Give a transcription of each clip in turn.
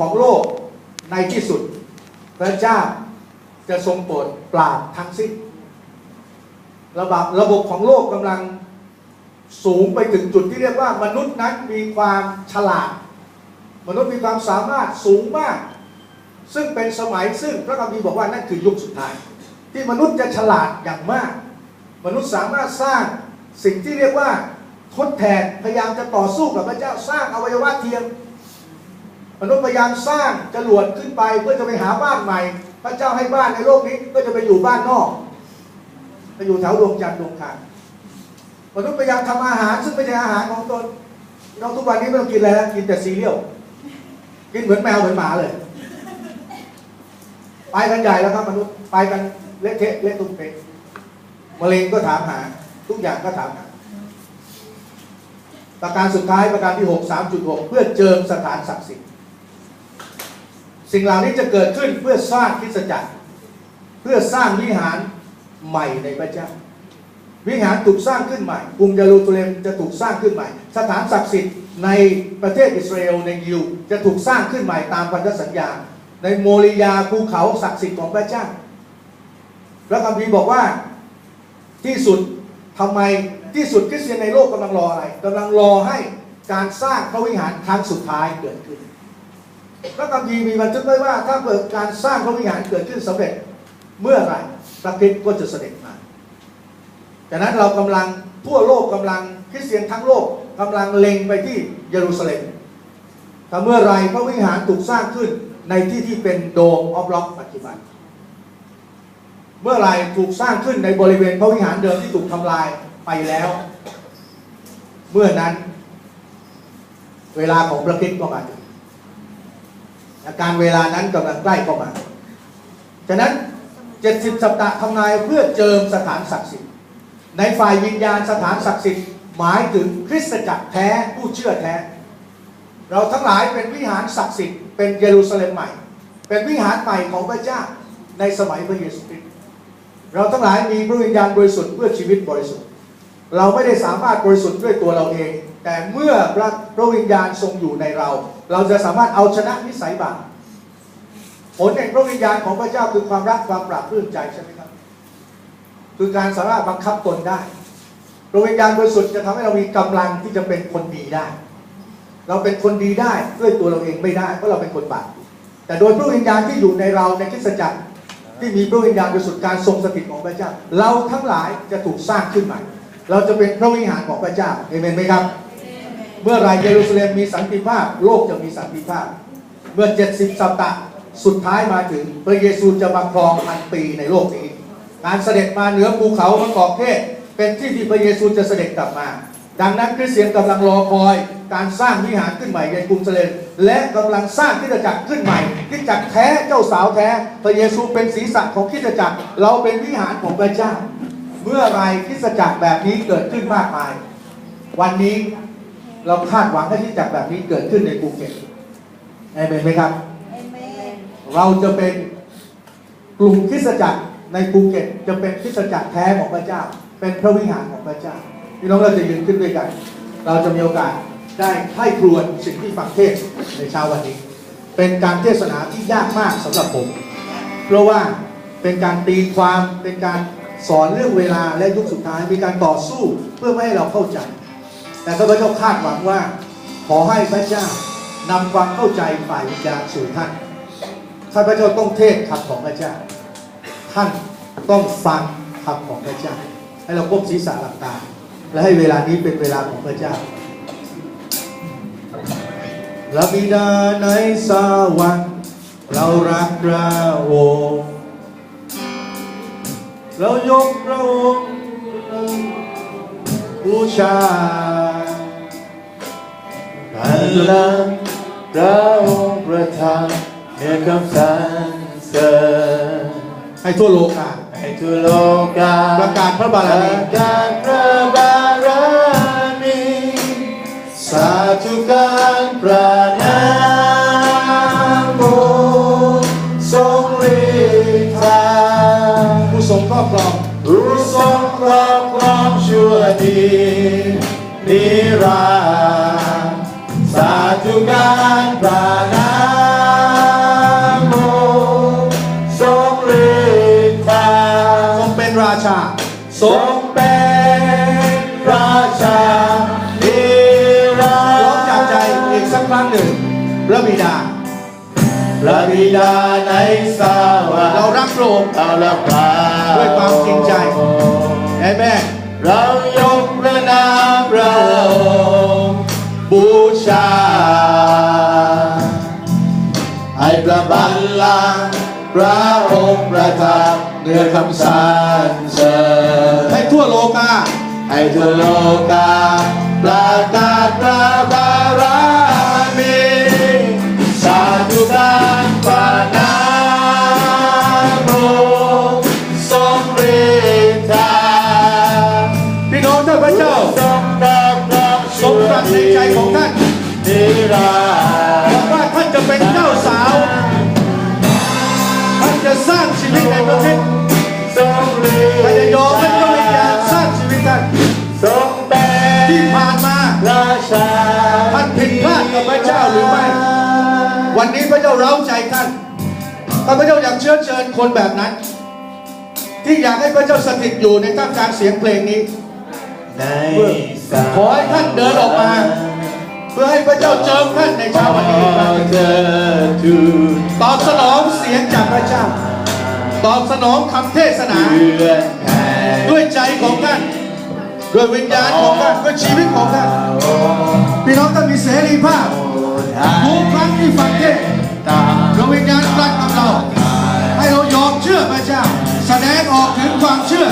ของโลกในที่สุด พระเจ้าจะทรงโปรดปราบทั้งสิ้นระบบระบบของโลกกำลังสูงไปถึงจุดที่เรียกว่ามนุษย์นั้นมีความฉลาด มนุษย์มีความสามารถสูงมาก ซึ่งเป็นสมัยซึ่งพระคัมภีร์บอกว่านั่นคือยุคสุดท้าย ที่มนุษย์จะฉลาดอย่างมาก มนุษย์สามารถสร้างสิ่งที่เรียกว่าทดแทนพยายามจะต่อสู้กับพระเจ้าสร้างอวัยวะเทียม มนุษย์พยายามสร้างจรวดขึ้นไปเพื่อจะไปหาบ้านใหม่ พระเจ้าให้บ้านในโลกนี้ก็จะไปอยู่บ้านนอก ไปอยู่แถวดวงจันทร์ดวงคารมนุษย์พยายามทำอาหารซึ่งไม่ใช่อาหารของตนเราทุกวันนี้ไม่ต้องกินอะไรแล้วกินแต่ซีเรียลกินเหมือนแมวเหมือนหมาเลย ไปกันใหญ่แล้วครับมนุษย์ไปกันเละเทะเละตุ้มเป๊ะมะเร็งก็ถามหา ทุกอย่างก็ถามหาประการสุดท้ายประการที่ 6 3.6 เพื่อเจิมสถานศักดิ์สิทธิ์ สิ่งเหล่านี้จะเกิดขึ้นเพื่อสร้างคิสจักร เพื่อสร้างวิหารใหม่ในพระเจ้า วิหารถูกสร้างขึ้นใหม่กรุงเยรูซาเล็มจะถูกสร้างขึ้นใหม่ สถานศักดิ์สิทธิ์ในประเทศอิสราเอลในยิวจะถูกสร้างขึ้นใหม่ตามพันธสัญญา ในโมริยาภูเขาศักดิ์สิทธิ์ของพระเจ้าพระคัมภีร์บอกว่าที่สุดทำไมที่สุดคริสเตียนในโลกกำลังรออะไรกำลังรอให้การสร้างพระวิหารครั้งสุดท้ายเกิดขึ้น พระคัมภีร์มีบันทึกไว้ว่า ถ้าเกิดการสร้างพระวิหารเกิดขึ้นสำเร็จเมื่อไหร่พระคริสต์ก็จะเสด็จมาดังนั้นเรากำลังทั่วโลกกำลังคริสเตียนทั้งโลกกำลังเล็งไปที่เยรูซาเล็มถ้าเมื่อไรพระวิหารถูกสร้างขึ้นในที่ที่เป็นโดมออฟล็อกปัจจุบัน เมื่อไรถูกสร้างขึ้นในบริเวณพระวิหารเดิมที่ถูกทำลายไปแล้ว เมื่อนั้น เวลาของพระคริสต์ก็มาถึงอา การเวลานั้นกำลังใกล้เข้ามา ฉะนั้น 70 สัปดาห์ทำนายเพื่อเจิมสถานศักดิ์สิทธิ์ ในฝ่ายวิญญาณสถานศักดิ์สิทธิ์หมายถึงคริสตจักรแท้ผู้เชื่อแท้ เราทั้งหลายเป็นวิหารศักดิ์สิทธิ์เป็นเยรูซาเล็มใหม่ เป็นวิหารใหม่ของพระเจ้าในสมัยพระเยซูคริสต์เราทั้งหลายมีพระวิญญาณบริสุทธิ์เพื่อชีวิตบริสุทธิ์ เราไม่ได้สามารถบริสุทธิ์ด้วยตัวเราเอง แต่เมื่อพระพระวิญญาณทรงอยู่ในเรา เราจะสามารถเอาชนะนิสัยบาปผลแห่งพระวิญญาณของพระเจ้าคือความรักความปราบปลื้มใจใช่ไหมครับ คือการสามารถบังคับตนได้พระวิญญาณบริสุทธิ์จะทำให้เรามีกำลังที่จะเป็นคนดีได้ เราเป็นคนดีได้ด้วยตัวเราเองไม่ได้เพราะเราเป็นคนบาปแต่โดยพระวิญญาณที่อยู่ในเราในคริสตจักรที่มีพระวิญญาณบริสุทธิ์การทรงสถิตของพระเจ้า เราทั้งหลายจะถูกสร้างขึ้นใหม่ เราจะเป็นพระวิหารของพระเจ้าเอเมนไหมครับ เมื่อไรเยรูซาเล็มมีสันติภาพ โลกจะมีสันติภาพ เมื่อ 70 สัปดาห์สุดท้ายมาถึง พระเยซูจะมาครองพันปีในโลกนี้ การเสด็จมาเหนือภูเขามะกอกเทศ เป็นที่ที่พระเยซูจะเสด็จกลับมา ดังนั้นคริสเตียนกำลังรอคอยการสร้างวิหารขึ้นใหม่ในกรุงเซเลมและกำลังสร้างคริสตจักรขึ้นใหม่คริสตจักรแท้เจ้าสาวแท้ พระเยซูเป็นศีรษะของคริสตจักร เราเป็นวิหารของพระเจ้า เมื่อไรคริสตจักรแบบนี้เกิดขึ้นมากมาย วันนี้ เราคาดหวังให้คริสตจักรแบบนี้เกิดขึ้นในภูเก็ตเอเมนไหมครับ เราจะเป็นกลุ่มคริสตจักรในภูเก็ตจะเป็นคริสตจักรแท้ของพระเจ้า เป็นพระวิหารของพระเจ้าพี่น้องเราจะยืนขึ้นด้วยกัน เราจะมีโอกาสได้ไข้ครวญสิ่งที่ฟังเทศน์ในเช้าวันนี้ เป็นการเทศนาที่ยากมากสำหรับผม เพราะว่าเป็นการตีความเป็นการสอนเรื่องเวลาและยุคสุดท้ายมีการต่อสู้เพื่อไม่ให้เราเข้าใจ แต่ข้าพเจ้าคาดหวังว่า ขอให้พระเจ้านำความเข้าใจฝ่ายวิญญาณสู่ท่านข้าพเจ้าต้องเทศคำของพระเจ้า ท่านต้องฟังคำของพระเจ้า ให้เราก้มศีรษะหลับตาและให้เวลานี้เป็นเวลาของพระเจ้าละบิดาในสวรรค์เรารักพระองค์เรายกพระองค์บูชา อันลังพระองค์ประทานเหนือคำสรรเสริญให้ทั่วโลกอ่าให้ทั่วโลกาประกาศพระบารมีประกาศพระบารมีสาธุการประนามองค์ทรงฤทธาผู้ทรงครอบครองผู้ทรงครอบครองชั่วดีนิรันดร์ Patugan Pranamo ทรงฤทธาทรงเป็นราชาทรงเป็นราชานิรันดร์ร้กใจอีกสักครั้งหนึ่งพระบิดาพระบิดาในสวรรค์เรารักโลกเราละพาด้วยความจริงใจเอเมนเรายกพระนามพระองค์ บูชา ให้พระบัลลังก์พระองค์ประทับเหนือคำสรรเสริญให้ทั่วโลกาให้ทั่วโลกาประกาศพระบา ผิดพลาดกับพระเจ้าหรือไม่ วันนี้พระเจ้าเร้าใจท่านข้าพระเจ้าอยากเชื้อเชิญคนแบบนั้น ที่อยากให้พระเจ้าสถิตอยู่ในท่ามกลางเสียงเพลงนี้ในขอให้ท่านเดินออกมา เพื่อให้พระเจ้าเจิมท่านในเช้าวันนี้อีกครั้งหนึ่งเธอทูตอบสนองเสียงจากพระเจ้า ตอบสนองคำเทศนาเพื่อนแผ่ด้วยใจของท่านด้วยวิญญาณของท่านด้วยชีวิตของท่าน พี่น้องต้องมีเสรีภาพทุกครั้งที่ฟังเทศน์ตาดวงวิญญาณรักกับเรา ให้เรายอมเชื่อพระเจ้า แสดงออกถึงความเชื่อ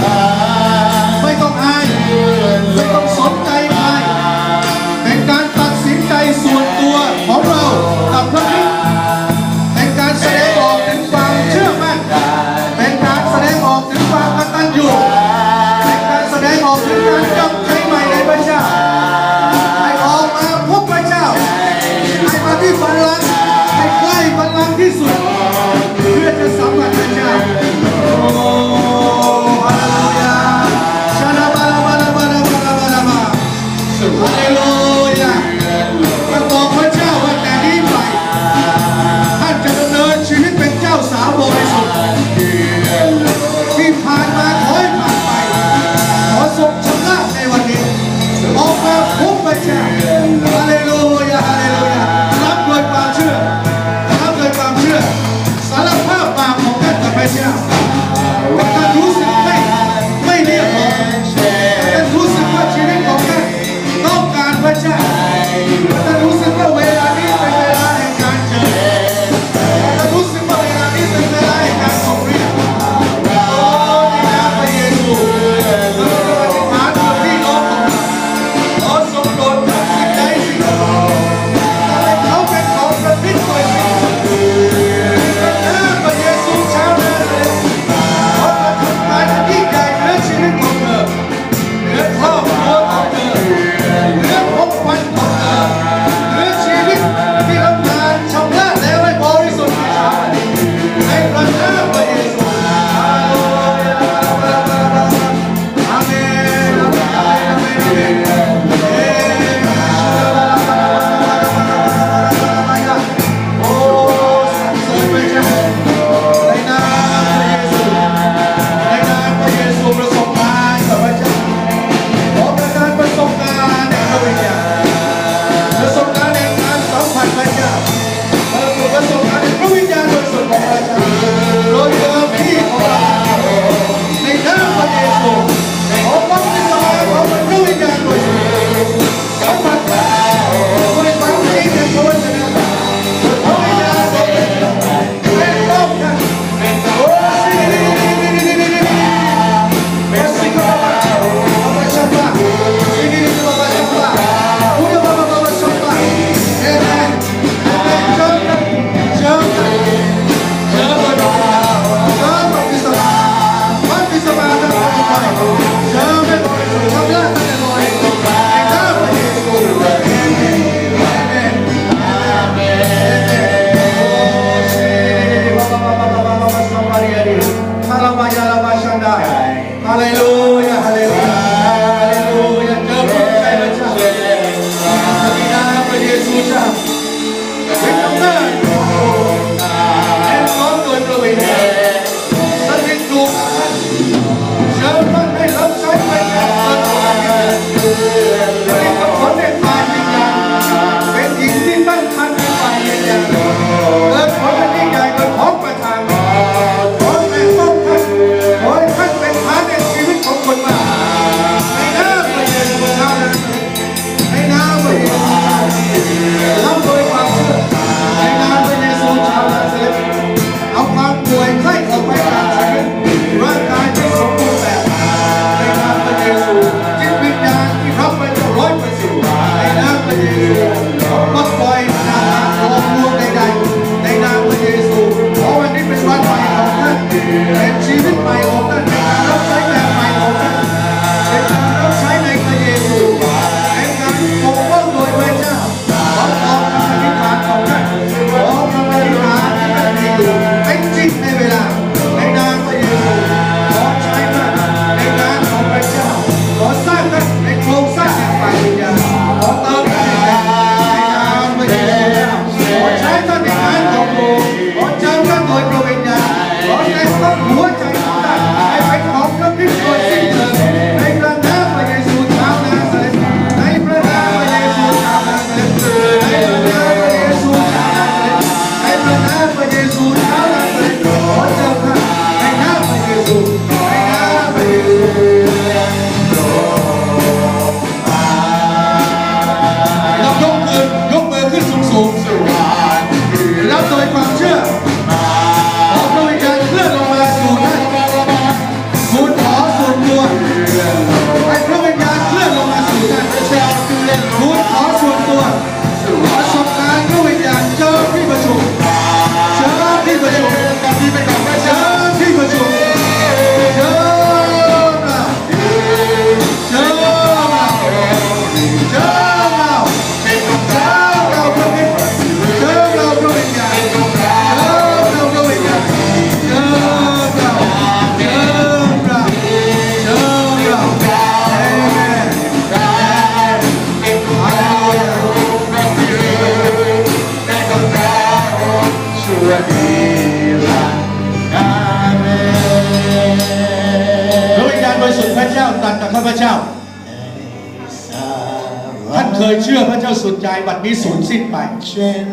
ยเชื่อพระเจ้าสุดใจบัดนี้สูญสิ้นไปเช่น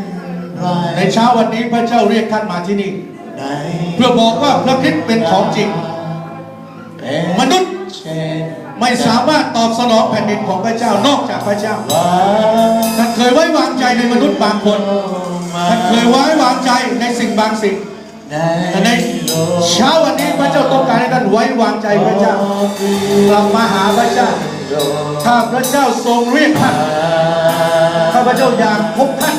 ไรในเช้าวันนี้พระเจ้าเรียกท่านมาที่นี่ในเพื่อบอกว่าพระคริสต์เป็นของจริงเป็นมนุษย์เช่นไม่สามารถตอบสนองแผ่นดินของพระเจ้านอกจากพระเจ้าว่าท่านเคยไว้วางใจในมนุษย์บางคน ท่านเคยไว้วางใจในสิ่งบางสิ่งแต่ในเช้าวันนี้พระเจ้าต้องการให้ท่านไว้วางใจพระเจ้ากลับมาหาพระเจ้า ถ้าพระเจ้าทรงเรียกท่าน ข้าพระเจ้าอยากพบท่าน